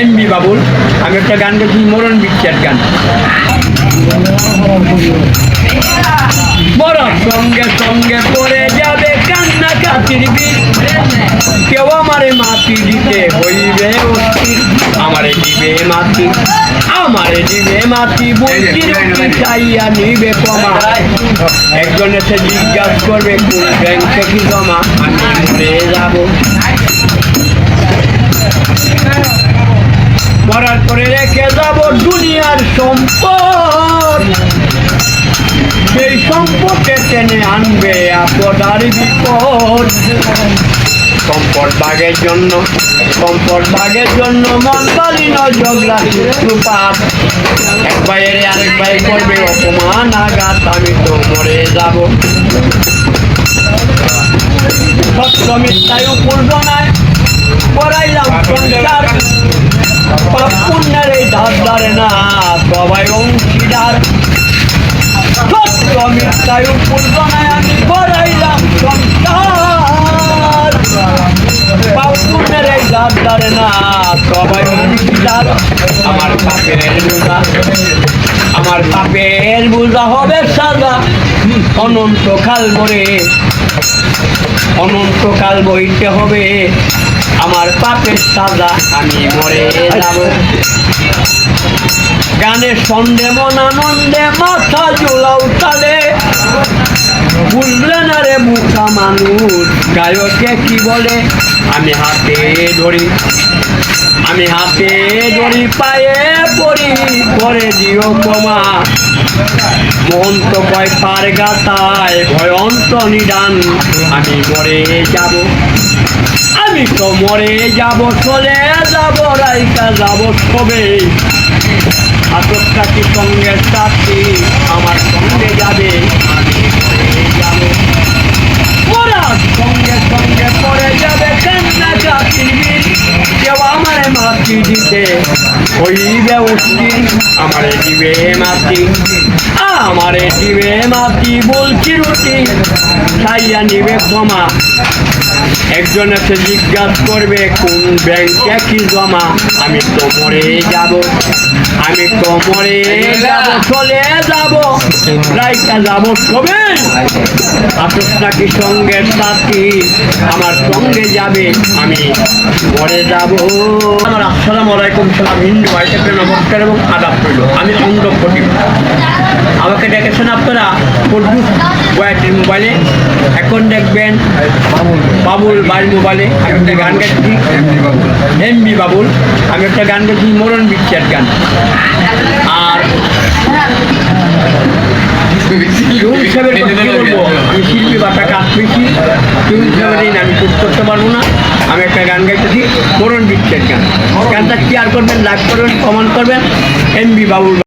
MB Babul আমি একটা গান গেছি মরণ বিচ্ছেদ গান। বড় সঙ্গে সঙ্গে পড়ে যাবে কান্না কাতির বীর। কেউ আমারে মাটি দিতে হইবে আমারে দিবে মাটি আমারে দিবে রুটি চাইয়া নিবে কমা একজন এসে জিজ্ঞাসা করবে কোন ব্যাংকে কি জমা? আমি যাব। মরার পরে রেখে যাব দুনিয়ার সম্পদ। সেই সম্পদকে টেনে আনবে আপদার বিপদ। সম্পদ ভাগের জন্য, সম্পদ ভাগের জন্য মন্দালিন ঝগড়া সূত্রপাত এক ভাইয়ের আরেক ভাই করবে অপমান, আঘাত, আমি তো মরে যাব। সত্য মিথ্যায় উপর জনায় করাইলাম পুণ্যের এই ধার ধারে না, সবাই অংশীদার। আমার পাপের বোঝা, আমার পাপের বোঝা হবে সাজা। অনন্তকাল মরে, অনন্তকাল বইতে হবে। আমার পাপের সাজা আমি মরে যাব। গানে সন্ধে মন আনন্দে মাথা জোলাও তালে। বুঝলে না রে মুখা মানুষ, গায়কে কি বলে? আমি হাতে ধরি, আমি হাতে ধরি, পায়ে পড়ি করে দিও কমা মহন্ত কয় পার গাতায়, ভয়ন্ত নিদান, আমি মরে যাব। আমি তো মরে যাব, চলে যাব, রাইকা যাব সবে আটক কি সঙ্গে সাথী, আমার সঙ্গে যাবে আমি মরে যাব মরার সঙ্গে সঙ্গে পড়ে যাবে কান্না জাতির বীর কেউ আমার দিতে হইবে উঠির আমারে দিবে মাটি। আমারে দিবে মাটি বলছি রুটি। খাইয়া নিবে ক্ষমা। একজন এসে জিজ্ঞাসা করবে কোন ব্যাংকে কি জমা? আমি তো মরে যাব। আমি তো মরে যাব চলে যাব। রাইকা যাব সবে আসুক সঙ্গে সাথী আমার সঙ্গে যাবে। আমি পরে যাব। আমার আসসালাম আলাইকুম সালাম হিন্দু ভাইটাকে নমস্কার এবং আদাব করল আমি অন্ধ প্রতিম। আমাকে ডেকেছেন আপনারা। ওয়াইটির মোবাইলে এখন দেখবেন বাবুল, বাড়ির মোবাইলে আমি একটা গান গাইছি এমবি বাবুল। আমি একটা গান গাইছি, মরণ বিচ্ছেদ গান। আর হিসাবে আমি শিল্পী নেই আমি করতে পারব না। আমি একটা গান গাইতেছি, মরণ বিচ্ছেদ গান। গানটা শেয়ার করবেন? লাইক করবেন, কমেন্ট করবেন। এমবি বাবুল।